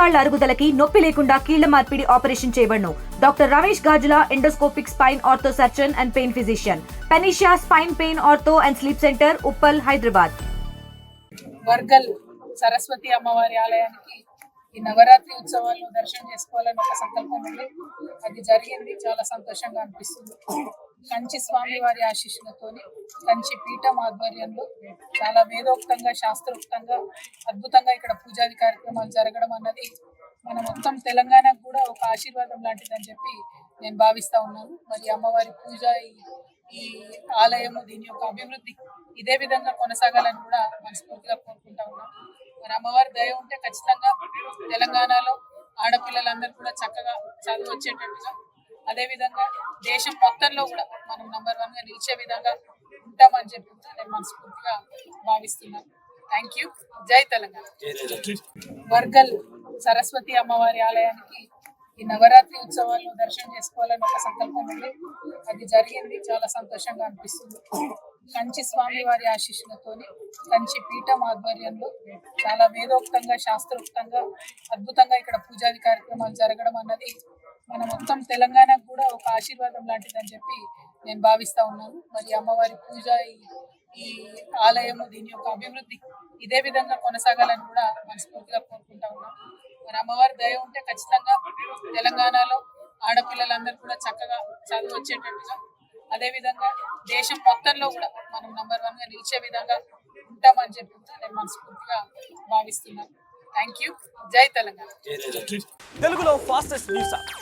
మోకాళ్ళ అరుగుదలకి నొప్పి లేకుండా కీళ్ళ మార్పిడి ఆపరేషన్ చేయబడును. Doctor Ramesh Gajula endoscopic spine ortho surgeon and pain physician. Panacea spine pain ortho and sleep center Uppal Hyderabad. Wargal Saraswati అమ్మవారి ఆలయానికి ఈ నవరాత్రి ఉత్సవాలను దర్శనం చేసుకోవాలని ఒక సంకల్పం ఉంది. అది జరిగింది. చాలా సంతోషంగా అనిపిస్తుంది. కంచి స్వామి వారి ఆశీస్సులతోని కంచి పీఠం ఆధ్వర్యంలో చాలా వేదోక్తంగా శాస్త్రోక్తంగా అద్భుతంగా ఇక్కడ పూజాది కార్యక్రమాలు జరగడం అన్నది మన మొత్తం తెలంగాణకు కూడా ఒక ఆశీర్వాదం లాంటిదని చెప్పి నేను భావిస్తా ఉన్నాను. మరి అమ్మవారి పూజ ఈ- ఈ ఆలయము దీని యొక్క అభివృద్ధి ఇదే విధంగా కొనసాగాలని కూడా మనస్ఫూర్తిగా కోరుకుంటా ఉన్నాం మరి అమ్మవారి దయ ఉంటే ఖచ్చితంగా తెలంగాణలో ఆడపిల్లలందరూ కూడా చక్కగా చదువు వచ్చేటట్టుగా అదే విధంగా దేశం మొత్తంలో కూడా మనం నంబర్ వన్గా నిలిచే విధంగా ఉంటామని చెప్పి నేను మనస్ఫూర్తిగా భావిస్తున్నాను. థ్యాంక్ యూ జై తెలంగాణ. వర్గల్ సరస్వతి అమ్మవారి ఆలయానికి ఈ నవరాత్రి ఉత్సవాలను దర్శనం చేసుకోవాలని ఒక సంకల్పం ఉంది. అది జరిగింది. చాలా సంతోషంగా అనిపిస్తుంది. కంచి స్వామి వారి ఆశీస్సులతోని కంచి పీఠం ఆధ్వర్యంలో చాలా వేదోక్తంగా శాస్త్రోక్తంగా అద్భుతంగా ఇక్కడ పూజాది కార్యక్రమాలు జరగడం అన్నది మన మొత్తం తెలంగాణకు కూడా ఒక ఆశీర్వాదం లాంటిదని చెప్పి నేను భావిస్తా ఉన్నాను. మరి అమ్మవారి పూజ ఈ- ఈ ఆలయము దీని యొక్క అభివృద్ధి ఇదే విధంగా కొనసాగాలని కూడా మనస్ఫూర్తిగా కోరుకుంటా ఉన్నాం మరి అమ్మవారి దయ ఉంటే ఖచ్చితంగా తెలంగాణలో ఆడపిల్లలందరూ కూడా చక్కగా చదువు వచ్చేటట్టుగా అదే విధంగా దేశం మొత్తంలో కూడా మనం నంబర్ వన్గా నిలిచే విధంగా ఉంటామని చెప్పి నేను మనస్ఫూర్తిగా భావిస్తున్నాను. థ్యాంక్ యూ జై తెలంగాణ. తెలుగులో ఫాస్టెస్ట్ న్యూస్